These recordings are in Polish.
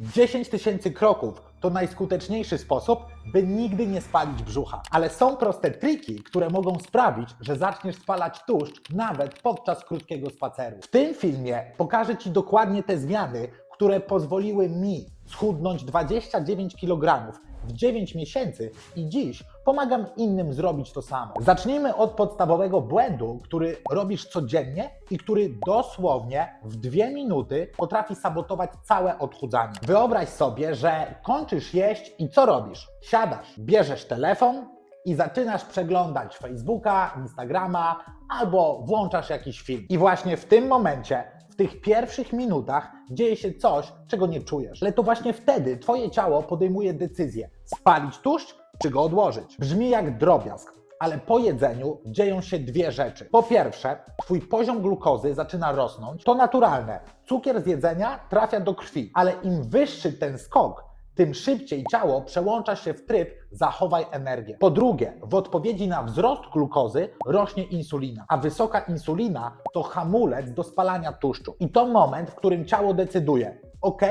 10 tysięcy kroków to najskuteczniejszy sposób, by nigdy nie spalić brzucha. Ale są proste triki, które mogą sprawić, że zaczniesz spalać tłuszcz nawet podczas krótkiego spaceru. W tym filmie pokażę Ci dokładnie te zmiany, które pozwoliły mi schudnąć 29 kg w 9 miesięcy i dziś pomagam innym zrobić to samo. Zacznijmy od podstawowego błędu, który robisz codziennie i który dosłownie w dwie minuty potrafi sabotować całe odchudzanie. Wyobraź sobie, że kończysz jeść i co robisz? Siadasz, bierzesz telefon i zaczynasz przeglądać Facebooka, Instagrama albo włączasz jakiś film. I właśnie w tym momencie tych pierwszych minutach dzieje się coś, czego nie czujesz. Ale to właśnie wtedy Twoje ciało podejmuje decyzję: spalić tłuszcz czy go odłożyć. Brzmi jak drobiazg. Ale po jedzeniu dzieją się dwie rzeczy. Po pierwsze, twój poziom glukozy zaczyna rosnąć. To naturalne. Cukier z jedzenia trafia do krwi, ale im wyższy ten skok, tym szybciej ciało przełącza się w tryb zachowaj energię. Po drugie, w odpowiedzi na wzrost glukozy rośnie insulina, a wysoka insulina to hamulec do spalania tłuszczu. I to moment, w którym ciało decyduje: OK,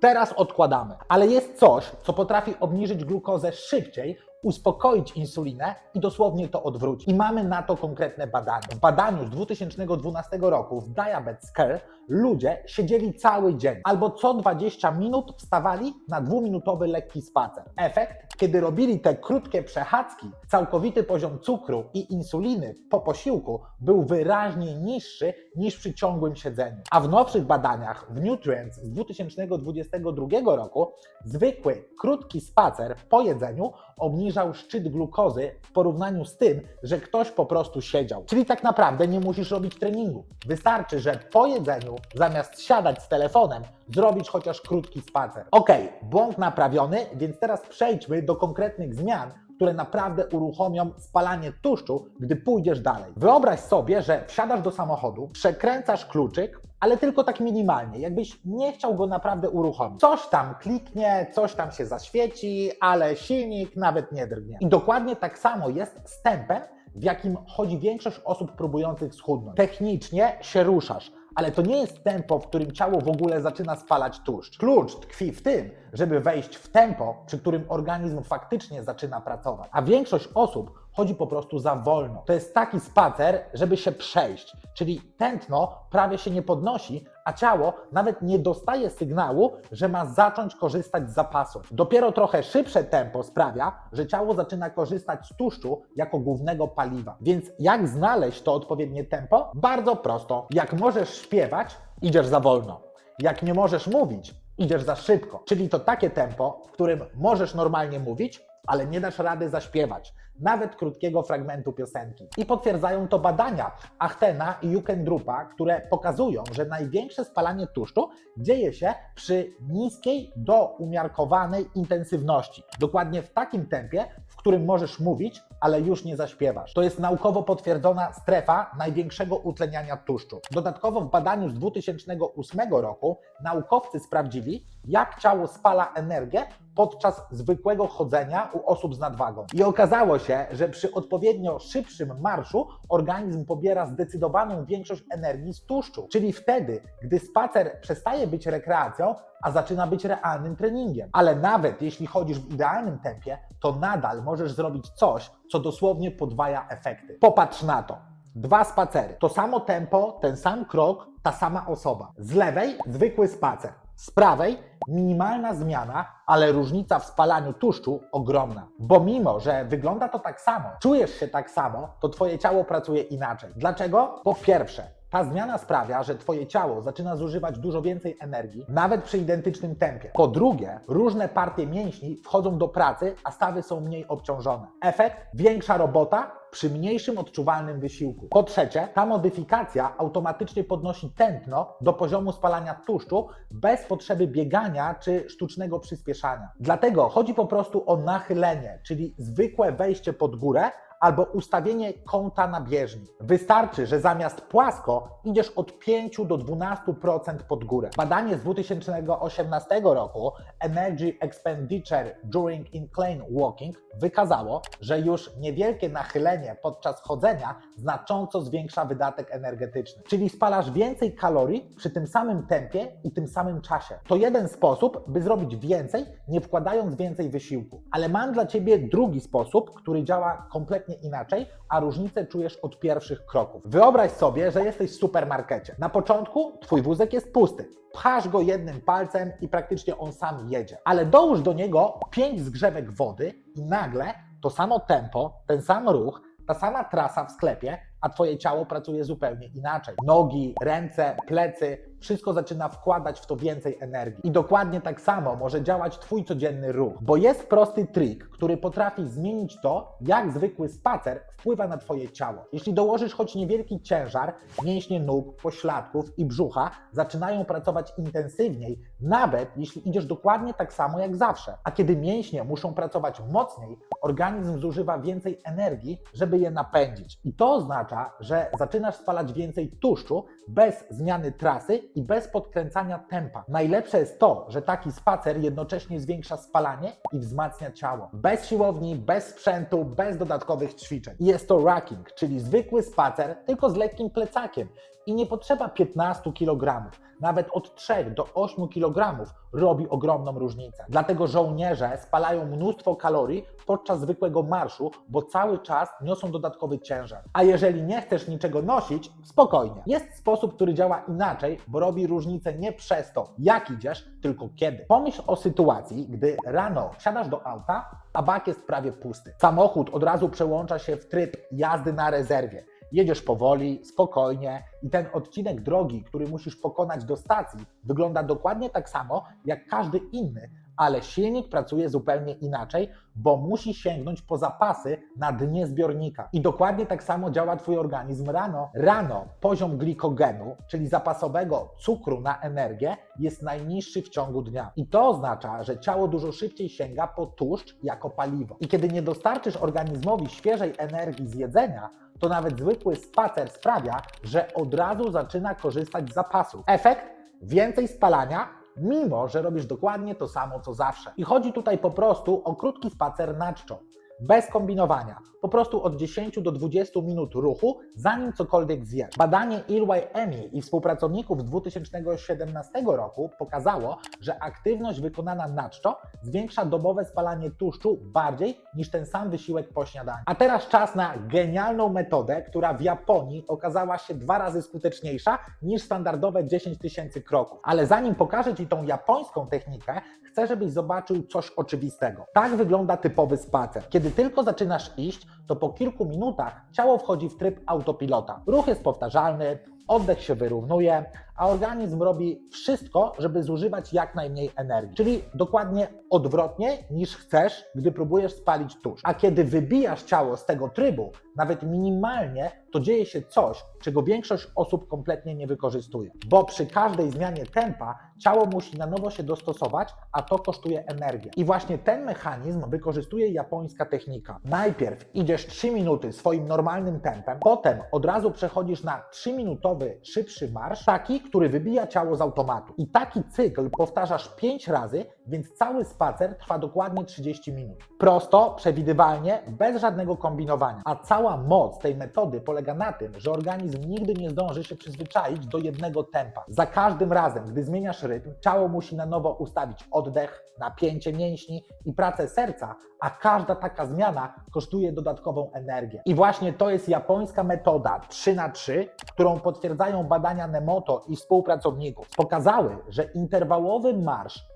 teraz odkładamy. Ale jest coś, co potrafi obniżyć glukozę szybciej, uspokoić insulinę i dosłownie to odwrócić. I mamy na to konkretne badania. W badaniu z 2012 roku w Diabetes Care ludzie siedzieli cały dzień albo co 20 minut wstawali na dwuminutowy lekki spacer. Efekt, kiedy robili te krótkie przechadzki, całkowity poziom cukru i insuliny po posiłku był wyraźnie niższy niż przy ciągłym siedzeniu. A w nowszych badaniach w Nutrients z 2022 roku zwykły, krótki spacer po jedzeniu obniżał szczyt glukozy w porównaniu z tym, że ktoś po prostu siedział. Czyli tak naprawdę nie musisz robić treningu. Wystarczy, że po jedzeniu zamiast siadać z telefonem, zrobić chociaż krótki spacer. Ok, błąd naprawiony, więc teraz przejdźmy do konkretnych zmian, które naprawdę uruchomią spalanie tłuszczu, gdy pójdziesz dalej. Wyobraź sobie, że wsiadasz do samochodu, przekręcasz kluczyk, ale tylko tak minimalnie, jakbyś nie chciał go naprawdę uruchomić. Coś tam kliknie, coś tam się zaświeci, ale silnik nawet nie drgnie. I dokładnie tak samo jest z tempem, w jakim chodzi większość osób próbujących schudnąć. Technicznie się ruszasz, ale to nie jest tempo, w którym ciało w ogóle zaczyna spalać tłuszcz. Klucz tkwi w tym, żeby wejść w tempo, przy którym organizm faktycznie zaczyna pracować. A większość osób chodzi po prostu za wolno. To jest taki spacer, żeby się przejść, czyli tętno prawie się nie podnosi, a ciało nawet nie dostaje sygnału, że ma zacząć korzystać z zapasów. Dopiero trochę szybsze tempo sprawia, że ciało zaczyna korzystać z tłuszczu jako głównego paliwa. Więc jak znaleźć to odpowiednie tempo? Bardzo prosto. Jak możesz śpiewać, idziesz za wolno. Jak nie możesz mówić, idziesz za szybko. Czyli to takie tempo, w którym możesz normalnie mówić, ale nie dasz rady zaśpiewać, nawet krótkiego fragmentu piosenki. I potwierdzają to badania Achtena i Jukendrupa, które pokazują, że największe spalanie tłuszczu dzieje się przy niskiej do umiarkowanej intensywności. Dokładnie w takim tempie, w którym możesz mówić, ale już nie zaśpiewasz. To jest naukowo potwierdzona strefa największego utleniania tłuszczu. Dodatkowo w badaniu z 2008 roku naukowcy sprawdzili, jak ciało spala energię podczas zwykłego chodzenia u osób z nadwagą. I okazało się, że przy odpowiednio szybszym marszu organizm pobiera zdecydowaną większość energii z tłuszczu. Czyli wtedy, gdy spacer przestaje być rekreacją, a zaczyna być realnym treningiem. Ale nawet jeśli chodzisz w idealnym tempie, to nadal możesz zrobić coś, co dosłownie podwaja efekty. Popatrz na to. Dwa spacery. To samo tempo, ten sam krok, ta sama osoba. Z lewej zwykły spacer. Z prawej minimalna zmiana, ale różnica w spalaniu tłuszczu ogromna. Bo mimo, że wygląda to tak samo, czujesz się tak samo, to Twoje ciało pracuje inaczej. Dlaczego? Po pierwsze, ta zmiana sprawia, że Twoje ciało zaczyna zużywać dużo więcej energii, nawet przy identycznym tempie. Po drugie, różne partie mięśni wchodzą do pracy, a stawy są mniej obciążone. Efekt? Większa robota przy mniejszym odczuwalnym wysiłku. Po trzecie, ta modyfikacja automatycznie podnosi tętno do poziomu spalania tłuszczu bez potrzeby biegania czy sztucznego przyspieszania. Dlatego chodzi po prostu o nachylenie, czyli zwykłe wejście pod górę, albo ustawienie kąta na bieżni. Wystarczy, że zamiast płasko idziesz od 5 do 12% pod górę. Badanie z 2018 roku Energy Expenditure During Incline Walking wykazało, że już niewielkie nachylenie podczas chodzenia znacząco zwiększa wydatek energetyczny. Czyli spalasz więcej kalorii przy tym samym tempie i tym samym czasie. To jeden sposób, by zrobić więcej, nie wkładając więcej wysiłku. Ale mam dla Ciebie drugi sposób, który działa kompletnie inaczej, a różnicę czujesz od pierwszych kroków. Wyobraź sobie, że jesteś w supermarkecie. Na początku Twój wózek jest pusty. Pchasz go jednym palcem i praktycznie on sam jedzie. Ale dołóż do niego pięć zgrzewek wody i nagle to samo tempo, ten sam ruch, ta sama trasa w sklepie, a Twoje ciało pracuje zupełnie inaczej. Nogi, ręce, plecy, wszystko zaczyna wkładać w to więcej energii. I dokładnie tak samo może działać Twój codzienny ruch, bo jest prosty trik, który potrafi zmienić to, jak zwykły spacer wpływa na Twoje ciało. Jeśli dołożysz choć niewielki ciężar, mięśnie nóg, pośladków i brzucha zaczynają pracować intensywniej, nawet jeśli idziesz dokładnie tak samo jak zawsze. A kiedy mięśnie muszą pracować mocniej, organizm zużywa więcej energii, żeby je napędzić. I to oznacza, że zaczynasz spalać więcej tłuszczu bez zmiany trasy i bez podkręcania tempa. Najlepsze jest to, że taki spacer jednocześnie zwiększa spalanie i wzmacnia ciało. Bez siłowni, bez sprzętu, bez dodatkowych ćwiczeń. Jest to racking, czyli zwykły spacer, tylko z lekkim plecakiem. I nie potrzeba 15 kg. Nawet od 3 do 8 kg robi ogromną różnicę. Dlatego żołnierze spalają mnóstwo kalorii podczas zwykłego marszu, bo cały czas niosą dodatkowy ciężar. A jeżeli nie chcesz niczego nosić, spokojnie. Jest sposób, który działa inaczej, bo robi różnicę nie przez to, jak idziesz, tylko kiedy. Pomyśl o sytuacji, gdy rano wsiadasz do auta, a bak jest prawie pusty. Samochód od razu przełącza się w tryb jazdy na rezerwie. Jedziesz powoli, spokojnie i ten odcinek drogi, który musisz pokonać do stacji, wygląda dokładnie tak samo jak każdy inny, ale silnik pracuje zupełnie inaczej, bo musi sięgnąć po zapasy na dnie zbiornika. I dokładnie tak samo działa Twój organizm rano. Rano poziom glikogenu, czyli zapasowego cukru na energię, jest najniższy w ciągu dnia. I to oznacza, że ciało dużo szybciej sięga po tłuszcz jako paliwo. I kiedy nie dostarczysz organizmowi świeżej energii z jedzenia, to nawet zwykły spacer sprawia, że od razu zaczyna korzystać z zapasów. Efekt? Więcej spalania, mimo że robisz dokładnie to samo co zawsze. I chodzi tutaj po prostu o krótki spacer na czczo. Bez kombinowania, po prostu od 10 do 20 minut ruchu, zanim cokolwiek zjesz. Badanie Ilway Emi i współpracowników z 2017 roku pokazało, że aktywność wykonana na czczo zwiększa dobowe spalanie tłuszczu bardziej niż ten sam wysiłek po śniadaniu. A teraz czas na genialną metodę, która w Japonii okazała się dwa razy skuteczniejsza niż standardowe 10 tysięcy kroków. Ale zanim pokażę Ci tą japońską technikę, chcę, żebyś zobaczył coś oczywistego. Tak wygląda typowy spacer. Kiedy tylko zaczynasz iść, to po kilku minutach ciało wchodzi w tryb autopilota. Ruch jest powtarzalny, oddech się wyrównuje, a organizm robi wszystko, żeby zużywać jak najmniej energii. Czyli dokładnie odwrotnie niż chcesz, gdy próbujesz spalić tłuszcz. A kiedy wybijasz ciało z tego trybu, nawet minimalnie, to dzieje się coś, czego większość osób kompletnie nie wykorzystuje. Bo przy każdej zmianie tempa ciało musi na nowo się dostosować, a to kosztuje energię. I właśnie ten mechanizm wykorzystuje japońska technika. Najpierw idziesz 3 minuty swoim normalnym tempem, potem od razu przechodzisz na 3-minutowy szybszy marsz, taki, który wybija ciało z automatu. I taki cykl powtarzasz 5 razy, więc cały spacer trwa dokładnie 30 minut. Prosto, przewidywalnie, bez żadnego kombinowania. A cała moc tej metody polega na tym, że organizm nigdy nie zdąży się przyzwyczaić do jednego tempa. Za każdym razem, gdy zmieniasz rytm, ciało musi na nowo ustawić oddech, napięcie mięśni i pracę serca, a każda taka zmiana kosztuje dodatkową energię. I właśnie to jest japońska metoda 3 na 3 którą potwierdzają badania Nemoto i współpracowników. Pokazały, że interwałowy marsz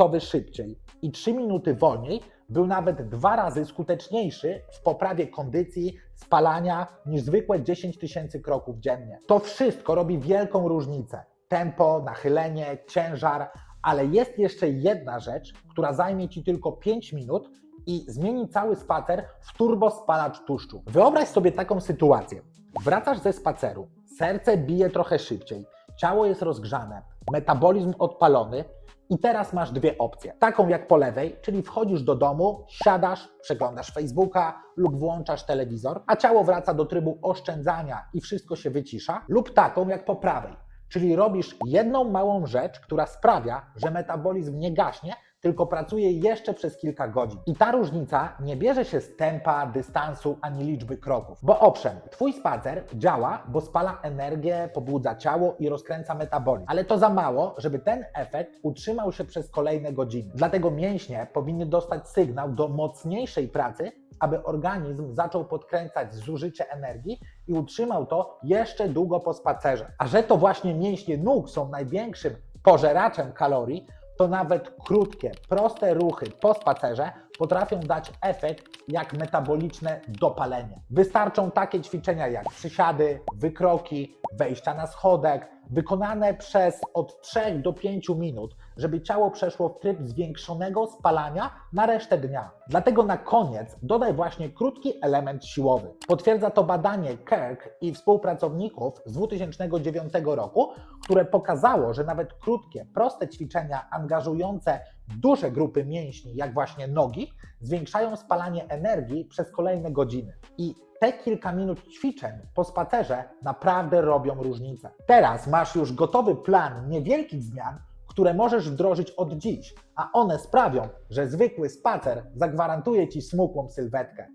3-minutowy szybciej i 3 minuty wolniej był nawet dwa razy skuteczniejszy w poprawie kondycji, spalania niż zwykłe 10 tysięcy kroków dziennie. To wszystko robi wielką różnicę. Tempo, nachylenie, ciężar, ale jest jeszcze jedna rzecz, która zajmie Ci tylko 5 minut i zmieni cały spacer w turbo spalacz tłuszczu. Wyobraź sobie taką sytuację. Wracasz ze spaceru, serce bije trochę szybciej, ciało jest rozgrzane, metabolizm odpalony I teraz masz dwie opcje. Taką jak po lewej, czyli wchodzisz do domu, siadasz, przeglądasz Facebooka lub włączasz telewizor, a ciało wraca do trybu oszczędzania i wszystko się wycisza, lub taką jak po prawej, czyli robisz jedną małą rzecz, która sprawia, że metabolizm nie gaśnie, tylko pracuje jeszcze przez kilka godzin. I ta różnica nie bierze się z tempa, dystansu ani liczby kroków. Bo owszem, Twój spacer działa, bo spala energię, pobudza ciało i rozkręca metabolizm. Ale to za mało, żeby ten efekt utrzymał się przez kolejne godziny. Dlatego mięśnie powinny dostać sygnał do mocniejszej pracy, aby organizm zaczął podkręcać zużycie energii i utrzymał to jeszcze długo po spacerze. A że to właśnie mięśnie nóg są największym pożeraczem kalorii, to nawet krótkie, proste ruchy po spacerze potrafią dać efekt jak metaboliczne dopalenie. Wystarczą takie ćwiczenia jak przysiady, wykroki, wejścia na schodek, wykonane przez od 3 do 5 minut, żeby ciało przeszło w tryb zwiększonego spalania na resztę dnia. Dlatego na koniec dodaj właśnie krótki element siłowy. Potwierdza to badanie Kirk i współpracowników z 2009 roku, które pokazało, że nawet krótkie, proste ćwiczenia angażujące duże grupy mięśni, jak właśnie nogi, zwiększają spalanie energii przez kolejne godziny. I te kilka minut ćwiczeń po spacerze naprawdę robią różnicę. Teraz masz już gotowy plan niewielkich zmian, które możesz wdrożyć od dziś, a one sprawią, że zwykły spacer zagwarantuje Ci smukłą sylwetkę.